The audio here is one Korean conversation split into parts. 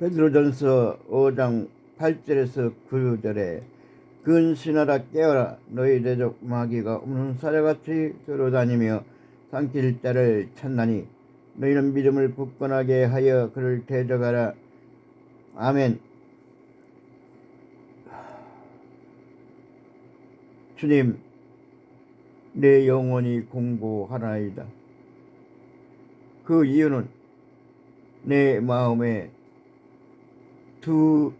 베드로전서 5장 8절에서 9절에 근신하라 깨어라 너희 대적 마귀가 없는 사자같이 걸어다니며 삼킬 자를 찾나니 너희는 믿음을 굳건하게 하여 그를 대적하라. 아멘. 주님 내 영혼이 공고하나이다. 그 이유는 내 마음에 두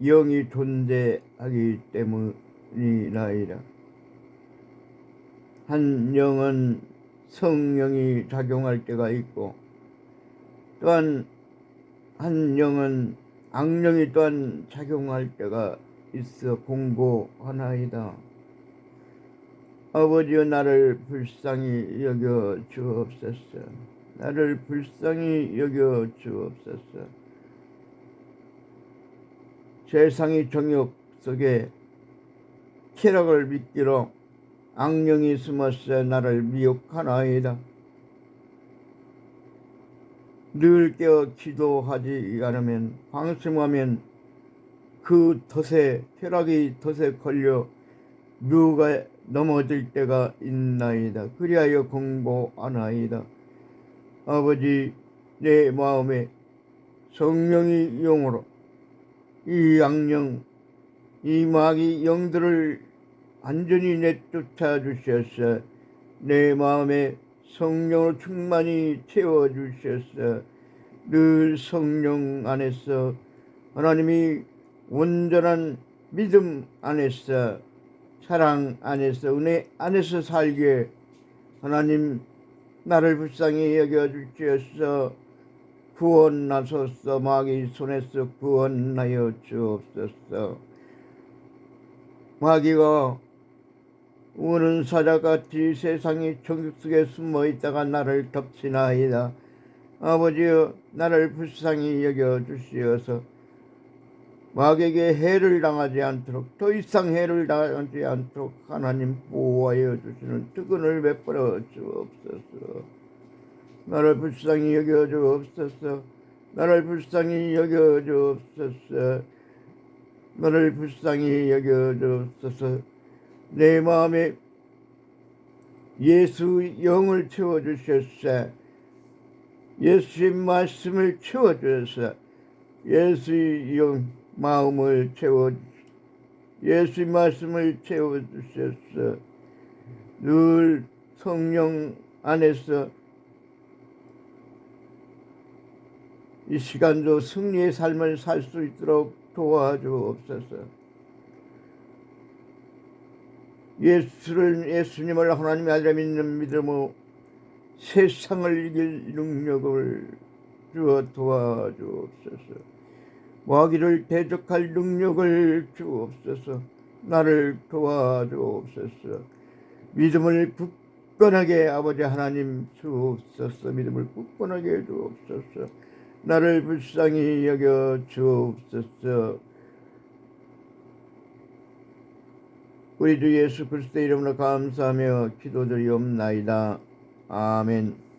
영이 존재하기 때문이나이다. 한 영은 성령이 작용할 때가 있고 또한 한 영은 악령이 또한 작용할 때가 있어 공고하나이다. 아버지여 나를 불쌍히 여겨 주옵소서. 나를 불쌍히 여겨 주옵소서. 세상의 정욕 속에 쾌락을 믿기로 악령이 숨어서 나를 미혹하나이다. 늘 깨어 기도하지 않으면 방심하면 그 덫에 쾌락이 덫에 걸려 묘가 넘어질 때가 있나이다. 그리하여 공고하나이다. 아버지 내 마음에 성령이 영으로 이 악령 이 마귀 영들을 완전히 내쫓아 주셔서. 내 마음에 성령으로 충만히 채워 주셔서. 늘 성령 안에서 하나님이 온전한 믿음 안에서 사랑 안에서 은혜 안에서 살게 하나님 나를 불쌍히 여겨 주셔서 구원하소서 마귀 손에서 구원하여 주옵소서. 마귀가 우는 사자같이 세상의 정육 속에 숨어 있다가 나를 덮치나이다. 아버지여 나를 불쌍히 여겨 주시어서 마귀에게 해를 당하지 않도록 더 이상 해를 당하지 않도록 하나님 보호하여 주시는 특권을 베풀어 주옵소서 나를 불쌍히 여겨 주옵소서. 나를 불쌍히 여겨 주옵소서. 나를 불쌍히 여겨 주옵소서. 내 마음에 예수 영을 채워 주셨어. 예수의 말씀을 채워 주셔서 예수의 영 마음을 채워 예수의 말씀을 채워 주셨어. 늘 성령 안에서 이 시간도 승리의 삶을 살 수 있도록 도와주옵소서. 예수를 예수님을 하나님의 아들 믿는 믿음으로 세상을 이길 능력을 주어 도와주옵소서. 마귀를 대적할 능력을 주옵소서. 나를 도와주옵소서. 믿음을 굳건하게 아버지 하나님 주옵소서. 믿음을 굳건하게 주옵소서. 나를 불쌍히 여겨 주옵소서. 우리 주 예수 그리스도 이름으로 감사하며 기도드리옵나이다. 아멘.